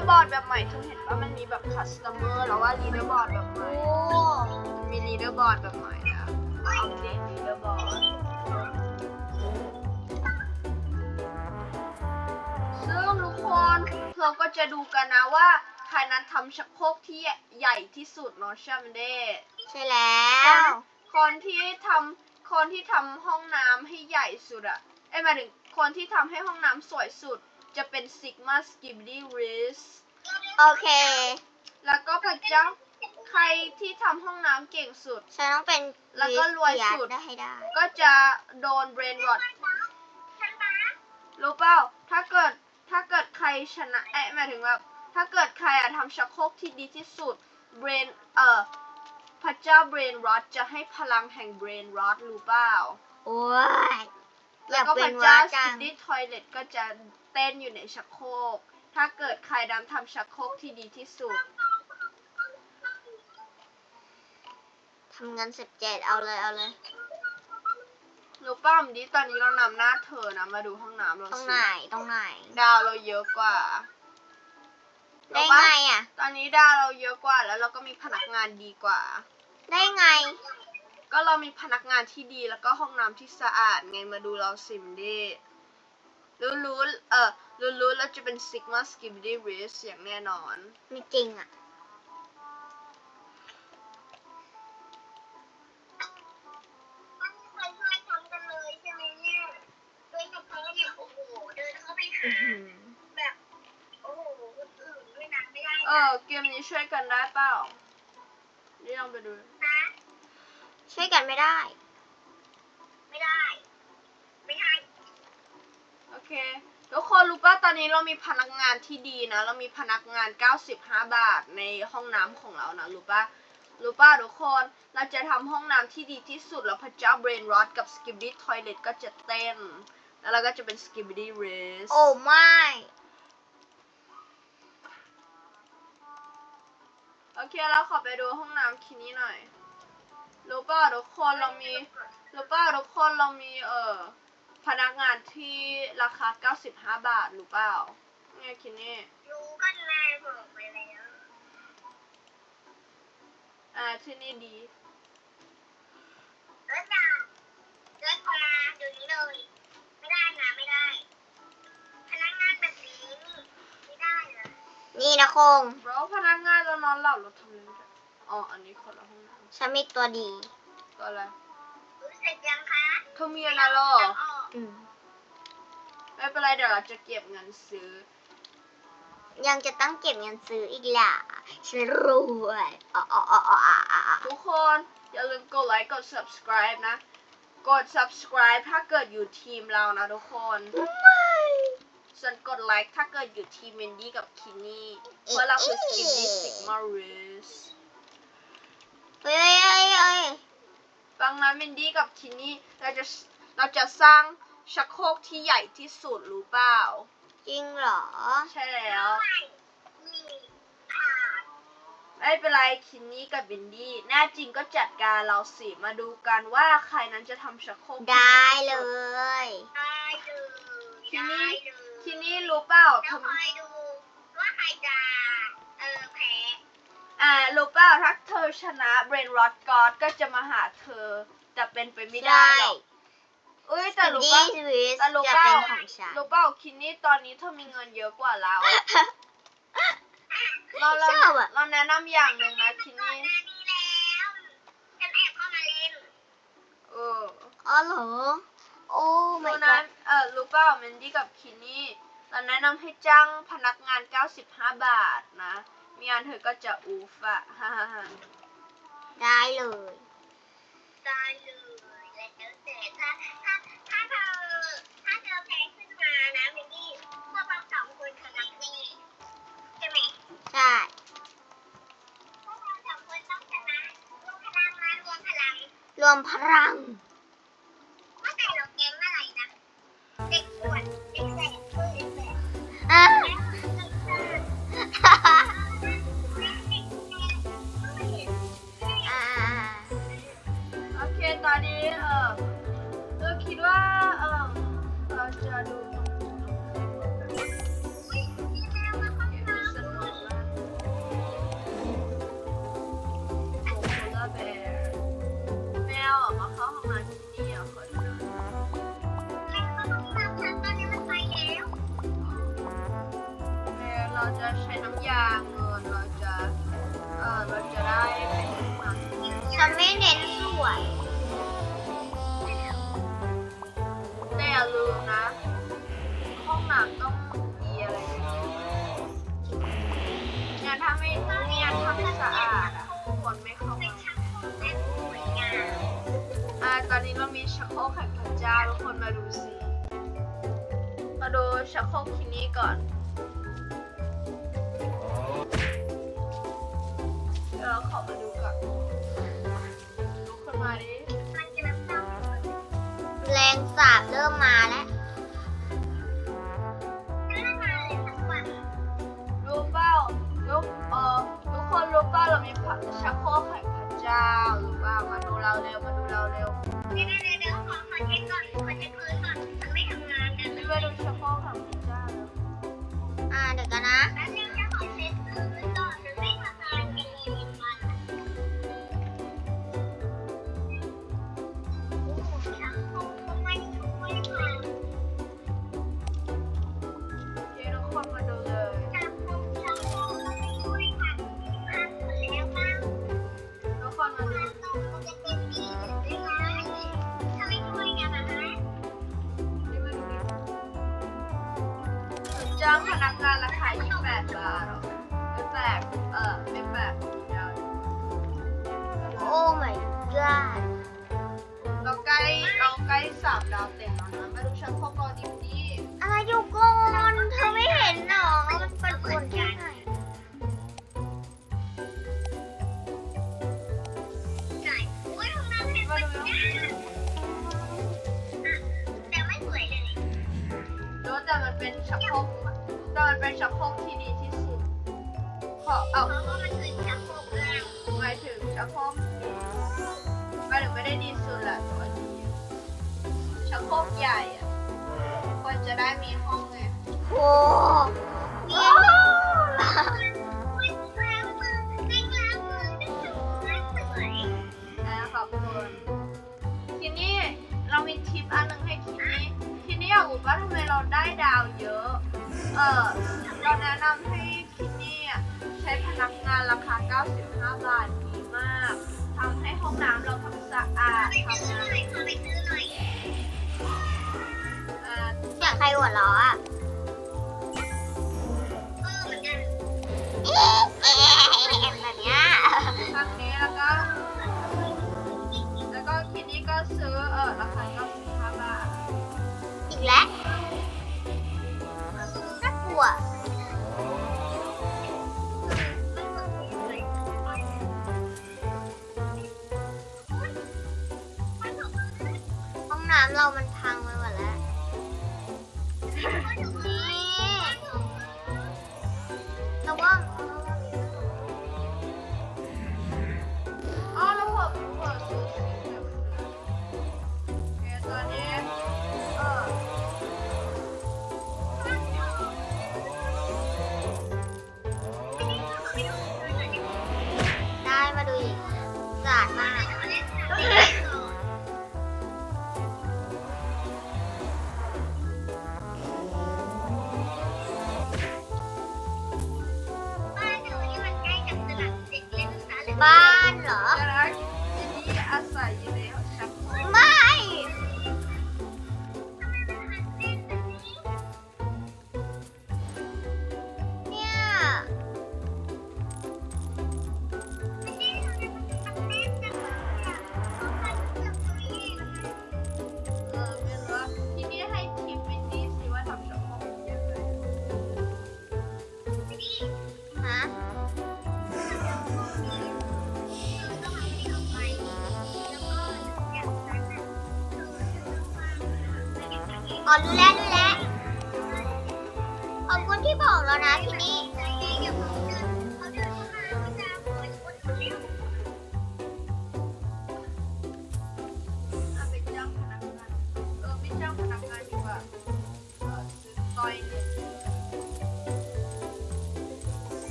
อร์บอร์ดแบบใหม่ทุกเห็นว่ามันมีแบบคัสตอมเมอร์แล้วว่าลีดเดอร์บอร์ดแบบใหม่โอ้มีลีดเดอร์บอร์ดแบบใหม่นะเอาเด็กลีดเดอร์บอร์ดซึ่งทุกคนเราก็จะดูกันนะว่าใครนั้นทำชักโครกที่ใหญ่ที่สุดเนาะใช่ไหมเด้ใช่แล้ว คนที่ทำคนที่ทำห้องน้ำให้ใหญ่สุดอะเอ้ยหมายถึงคนที่ทำให้ห้องน้ำสวยสุด จะเป็นซิกมาสกิบดี้ริสโอเค แล้วก็พระเจ้าใครที่ทำห้องน้ำเก่งสุด ฉันต้องเป็นแล้วก็รวยสุด ได้ให้ได้ ก็จะโดนเบรนรอดรู้เปล่า ถ้าเกิดถ้าเกิดใครชนะเอ้ยหมายถึงแบบถ้าเกิดใครอะทำชักโครกที่ดีที่สุดเบรนเอ่อพระเจ้าเบรนรอดจะให้พลังแห่งเบรนรอดรู้เปล่า โอ้ยอแล้ยาวกก็เป็พนระวัเจ้าดสจังกิดดี้ทอยเลตก็จะ เต้นอยู่ในชักโครก ถ้าเกิดใครดำทำชักโครกที่ดีที่สุด ทำเงินสิบเจ็ดเอาเลยเอาเลยรู้ป้ามดิตอนนี้เรานำหน้าเธอนะ มาดูห้องน้ำเราตรงสิไหนตรงไหน ดาวเราเยอะกว่าได้รู้ไงปะอะ ตอนนี้ดาวเราเยอะกว่าแล้วเราก็มีพนักงานดีกว่า ได้ไง ก็เรามีพนักงานที่ดีแล้วก็ห้องน้ำที่สะอาดไงมาดูเราสิมดิ รู้รู้เออรู้รู้เราจะเป็นซิกมาสกิบดี้ริสอย่างแน่นอน ไม่จริงอะไม่เคยช่วยทำกันเลยใช่ไหมเนี่ยโดยเฉพาะเนี่ยโอ้โหเดินเข้าไปหาแบบโอ้โหคนอื่นด้วยนะไม่ได้เออ เกมนี้ช่วยกันได้เปล่านี่ลองไปดูนะช่วยกันไม่ได้ ไม่ได้ ไม่ให้ โอ เคทุกคนรู้ป่ะตอนนี้เรามีพนักงานที่ดีนะ เรามีพนักงาน 95 บาทในห้องน้ำของเรานะรู้ป่ะรู้ป่ะทุกคนเราจะทำห้องน้ำที่ดีที่สุดแล้วพระเจ้าเบรนรอดกับสกิบดี้ทอยเลตก็จะเต้น แล้วเราก็จะเป็นสกิบดี้เรสโอ้ไม่โอเคเราขอไปดูห้องน้ำคินี้หน่อยรู้ป่ะทุกคนเรามีรู้ป่ะทุกคนเรามีเอ่อ พนักงานที่ราคา 95 บาทรู้เปล่าเนี่ยคินี่รู้กันแม่บอกไปแล้วอ่าที่นี่ดีเลิกจ้าเลิกมาเดี๋ยวนี้เลย ไม่ได้นะไม่ได้ พนักงานแบบนี้ไม่ได้นะนี่นะคงเราพนักงานเรานอนหลับเราทำอะไรไม่ได้อ๋ออันนี้คนละห้องน้ฉันมีตัวดีำตัวอะไรรู้เสร็จยังคะเธอมีอะไรหรอจะอ อกอืมไม่เป็นไรเดี๋ยวเราจะเก็บเงินซื้อ ยังจะต้องเก็บเงินซื้ออีกล่ะฉันรวยอ๋ออ๋ออ๋ออ๋ออ๋ออ๋อทุกคนอย่าลืมกดไลค์กด subscribe นะ กด subscribe ถ้าเกิดอยู่ทีมเรานะทุกคน ไม่ส่วนกดไลค์ถ้าเกิดอยู่ทีมเมนดี้กับคินนี่เพราะเราคือสกินดี้สิกมาริสเฮ้ยเฮ้ยเฮ้ย ฟังนะเมนดี้กับคินนี่เราจะ เราจะสร้างชักโครกที่ใหญ่ที่สุดรู้เปล่า จริงเหรอ ใช่แล้ว ไม่มีผ่านไม่เป็นไรคินนี่กับเบนดี้แน่จริงก็จัดการเราสิมาดูกันว่าใครนั้นจะทำชักโครกที่ได้เลที่สุยได้เลยคินได้นี่เลยคินนี่รู้เปล่าเดี๋ยวทำคอยดูว่าใครจะเออแพ้อ่ารู้เปล่าถ้าเธอชนะเบรนรอดกอดก็จะมาหาเธอ แต่เป็นไปไม่ได้หรอก เอ้ยแต่รู้ดีป่ะสวิสแต่รู้จะเปล่าเป็นของฉันรู้เปล่าคินนี่ตอนนี้เธอมีเงินเยอะกว่าเรา เราเราชอบอะ เราแนะนำอย่างหนึ่งนะคินก่อนนี่หน้านี้แล้วฉันแอบเข้ามาเล่น เอออ๋อเหรอ โอ้ไม่รู้ก็นะเออรู้เปล่าเมนดี้กับคินนี่เราแนะนำให้จ้างพนักงาน 95 บาทนะมีงานเธอก็จะอูฟอะฮ่าฮ่าฮ่าได้เลย ได้เลย แล้วแต่ถ้าถ้าถ้าเธอถ้าเธอแพ้ขึ้นมานะมินนี่พวกเราสองคนชนะแน่ใช่ไหมใช่พวกเราสองคนต้องชนะรวมพลัง เราจะเออเราจะได้เป็นมันจะไม่เน้นสวยแต่อย่าลืมนะ ห้องน้ำต้องมีอะไรเนี่ยถ้าไม่เนี่ยถ้าไม่สะอาดอะคนไม่เอ่ตอนนี้เรามีชักโครกแข่งพช้าทุกคนมาดูสิมาดูชักครกทีนี้ก่อน อกมาดูก่อนลุกคนมาดิแรงสาบเริ่มมาแล้วรู้เปล่าลูกเอ่อทุกคนรู้เปล่าเรามีผักชักโครกไข่ผัดเจ้ารู้เปล่ามาดูเราเร็วมาดูเราเร็ว จ้างพนักงานแาะขาย28 บาทเหรอไม่แปลกเออไม่แปลกโอ้ my god เราใกล้เราใกล้สามดาวเต็มแล้วนะไม่รู้ฉันพอกอ 고맙고. อลลูแลน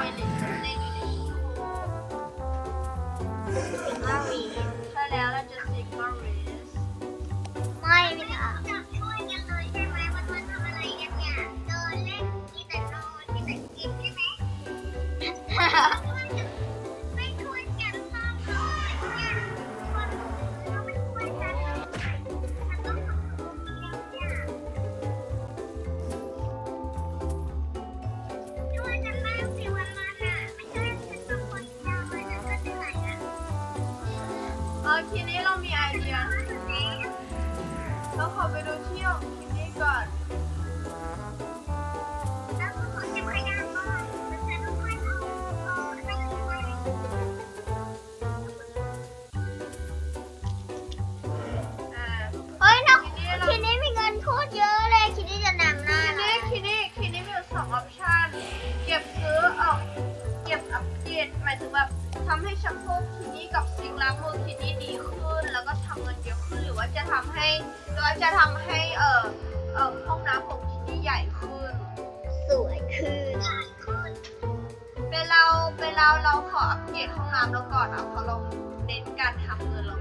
คอยเล่นเล่นอยู่ในนี้เป็นล่าวี อทีนี้เรามีไอเดียเราขอไปดูเที่ยวทีนี้ก่อนเฮ้ยน้เรทีนี้มีเงินโคตรเยอะเลยคิดที่จะนำหน้าทีนี้ทีนี้ทีนี้มีสองออปชันเก็บซื้อออกเก็บอัปเดตหมายถึงแบบทำให้ชักโครกี้กับสิ่งล้างมือที่นี่ดีขึ้น แล้วก็ทำเงินเยอะขึ้นหรือว่าจะทำให้หรือว่าจะทำให้เอ่อเอ่อห้องน้ำของที่นี่ใหญ่ขึ้น สวยขึ้นเป็นเราเป็นเราเราขออัปเกรดห้องน้ำเราก่อนเอาเพราะเราเน้นการทำเงินเรา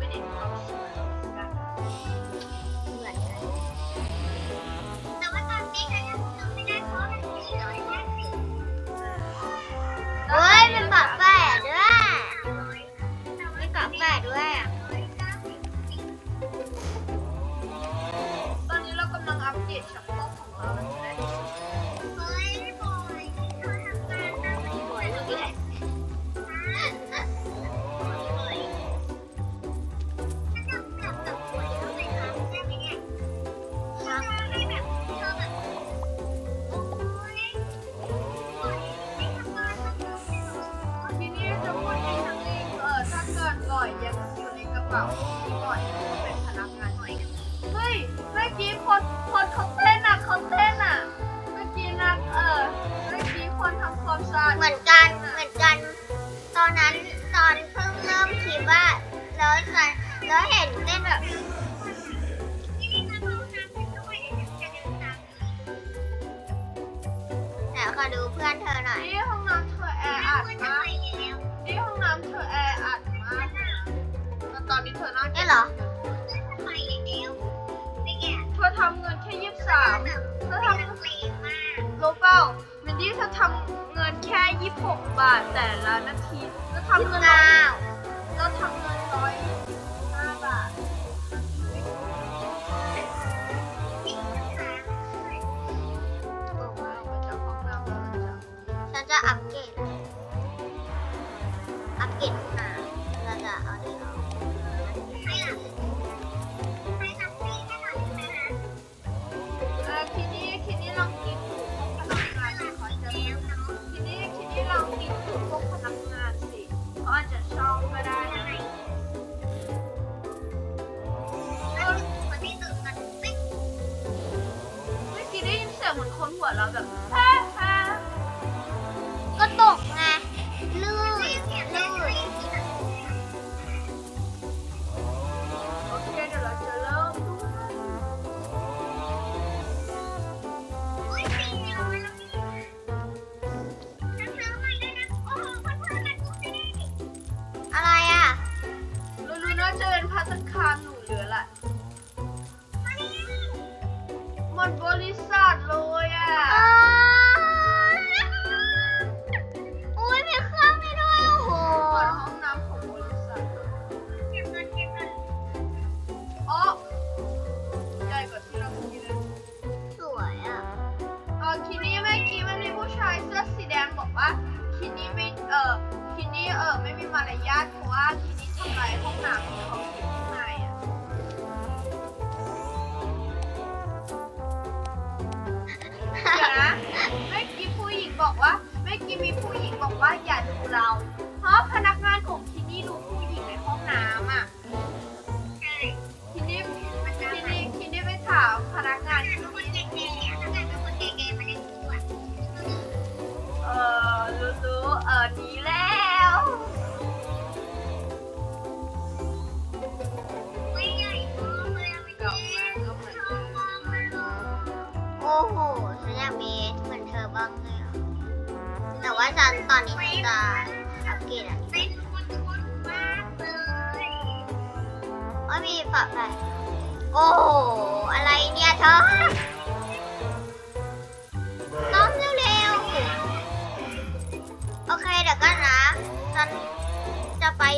แล้วเห็นเต้นแบบแต่ขอดูเพื่อนเธอหน่อย นี่ห้องน้ำเธอแอร์อัดมากนี่ห้องน้ำเธอแอร์อัดมากแต่ตอนนี้เธอน่าจะเหรอเธอทำเงินแค่ยี่สิบสามเธอทำเงิรู้เปล่ามินดี้เธอทำเงินแค่ยี่สิบหกบาทแต่ละนาทีเธอทำเงินเธอทำเงินร้อย 여자 앞길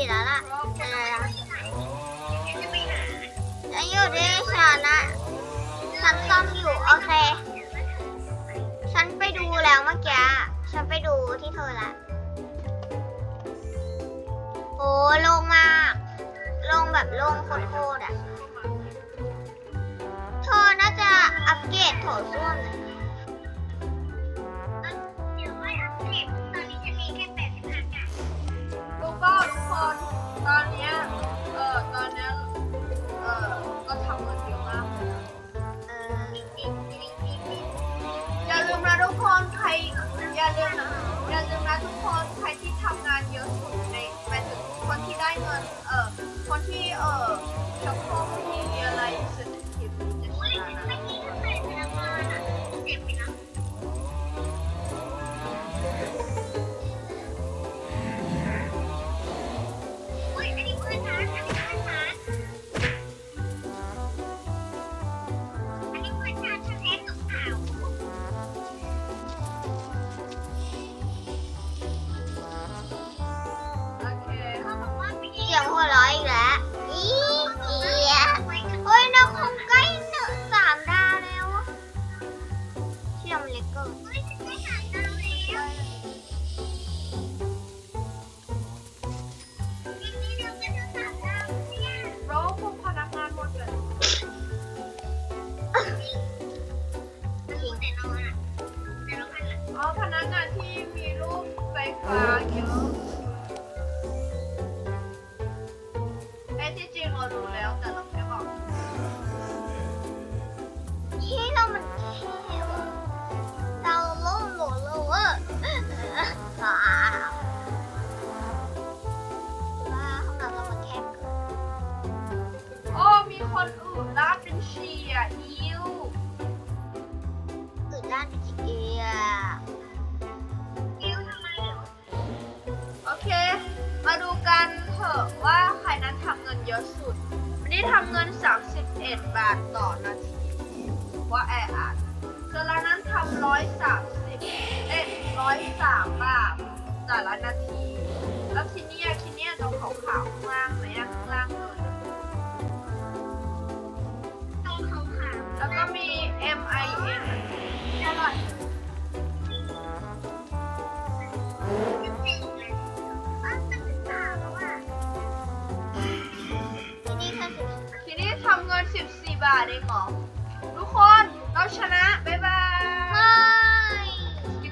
เหรอล่ะเออจะอยู่ที่ฉันนะฉันซ่อมอยู่โอเค ฉันไปดูแล้วเมื่อกี้ ฉันไปดูที่เธอละ โอ้ลงมากลงแบบลงโคตรๆอะ เธอน่าจะอัปเกรดโถส้วมเลย ตอนนี้ 사진 찍어도 레어따는 อนาที ว่าแอร์อัดจาละนั้นทำร้อยสามสิบเอ็ดร้อยสามบาทแต่ละนาที แล้วทีเนี้ทีเนี้ตรงขาวขาวข้างล่างไหมข้างล่างเลยตรงขาวขาวแล้วก็มี M I N ตลอดทีนี้ทำเงินสิบส บาทเองเหมอทุกคนเราชนะบ๊ายบาย